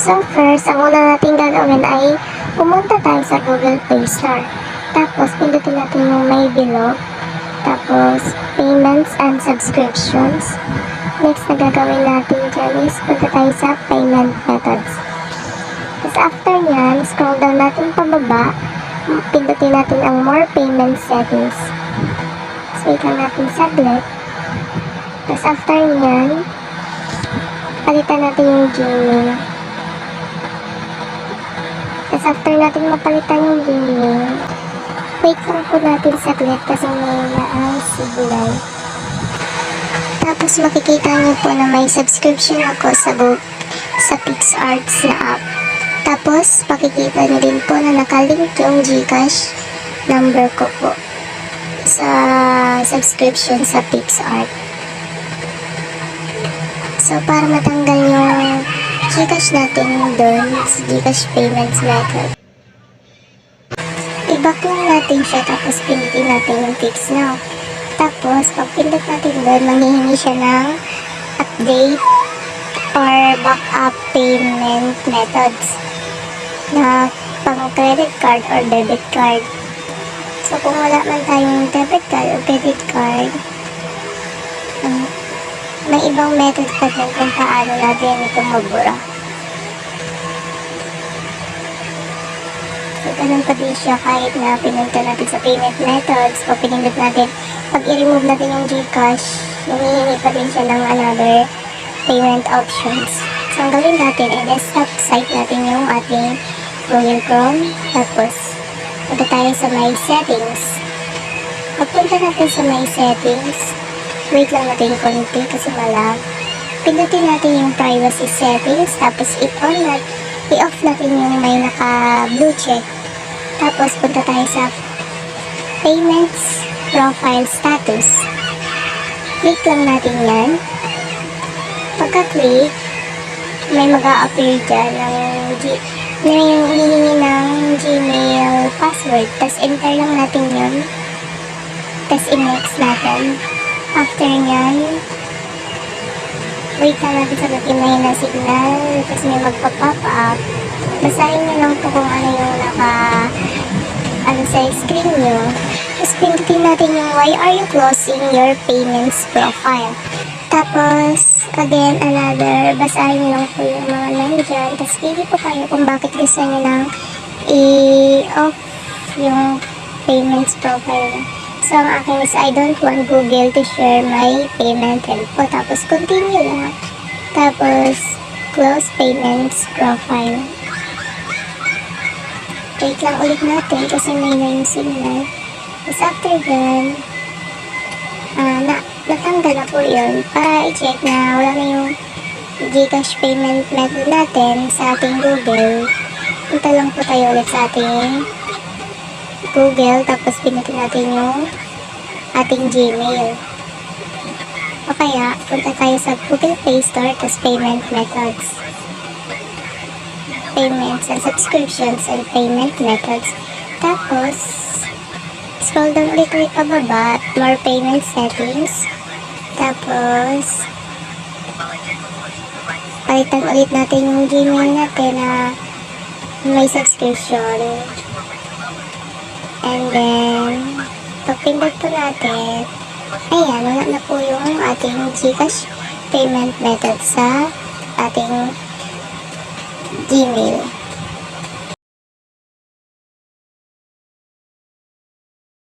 So first, ang una natin gagawin ay pumunta tayo sa Google Play Store. Tapos, pindutin natin yung may below. Tapos, payments and subscriptions. Next na gagawin natin dyan is punta tayo sa payment methods. Tapos after nyan, scroll down natin pababa. Pindutin natin ang more payment settings. Tapos wait lang natin saglit. Tapos after nyan, palitan natin yung Gmail. After natin mapalitan yung Gmail, wait lang po natin saglit kasi may naang signal. Tapos makikita niyo po na may subscription ako sa book sa PixArts na app. Tapos makikita niyo din po na nakalink yung Gcash number ko po sa subscription sa PixArt. So para matanggal yung Gcash natin doon sa Gcash payments method. I-back lang natin siya tapos pinitin natin yung Pix Now. Tapos, pag pindot natin doon, manghihingi siya ng update or backup payment methods na pang credit card or debit card. So, kung wala man tayong debit card or credit card, may ibang method pa din kung paano natin ito mabura. So, ganun pa din siya kahit na pinunta natin sa payment methods o pinindot natin. Pag i-remove natin yung Gcash, humihingi pa din siya ng another payment options. So, ang gawin natin ay desktop site natin yung ating Google Chrome. Tapos, punta tayo sa My Settings. Pagpunta natin sa My Settings, wait lang natin konti kasi malag. Pindutin natin yung privacy settings, tapos i-on natin i-off natin yung may naka blue check. Tapos punta tayo sa payments profile status. Click lang natin yan. Pagka-click, may mag appear dyan ng na yung hihingi ng Gmail password. Tapos enter lang natin yun. Tapos in-next natin. After nyan, wait lang natin sa natin na signal. Tapos may magpa-pop up. Basahin nyo lang po kung ano yung naka ano sa screen nyo. Tapos pindutin natin yung why are you closing your payments profile. Tapos, again, another, basahin nyo lang po yung mga nandyan. Tapos pili po kayo kung bakit gusto nyo nang i-off yung payments profile. So, ang akin is I don't want Google to share my payment info. Tapos, continue lang. Tapos, close payments profile. Wait lang ulit natin kasi may na yung signal. Tapos, after dyan, ah, na, natanggal na po yun para i-check na wala na yung Gcash payment method natin sa ating Google. Punta lang po tayo ulit sa ating Google tapos pinutin natin yung ating Gmail. O kaya, punta tayo sa Google Play Store tapos payment methods. Payments and subscriptions and payment methods. Tapos, scroll down ulit ulit pababa, more payment settings. Tapos, palitan ulit natin yung Gmail natin na may subscription. And then, pag pindot po natin, ayan, wala na po yung ating Gcash payment method sa ating Gmail.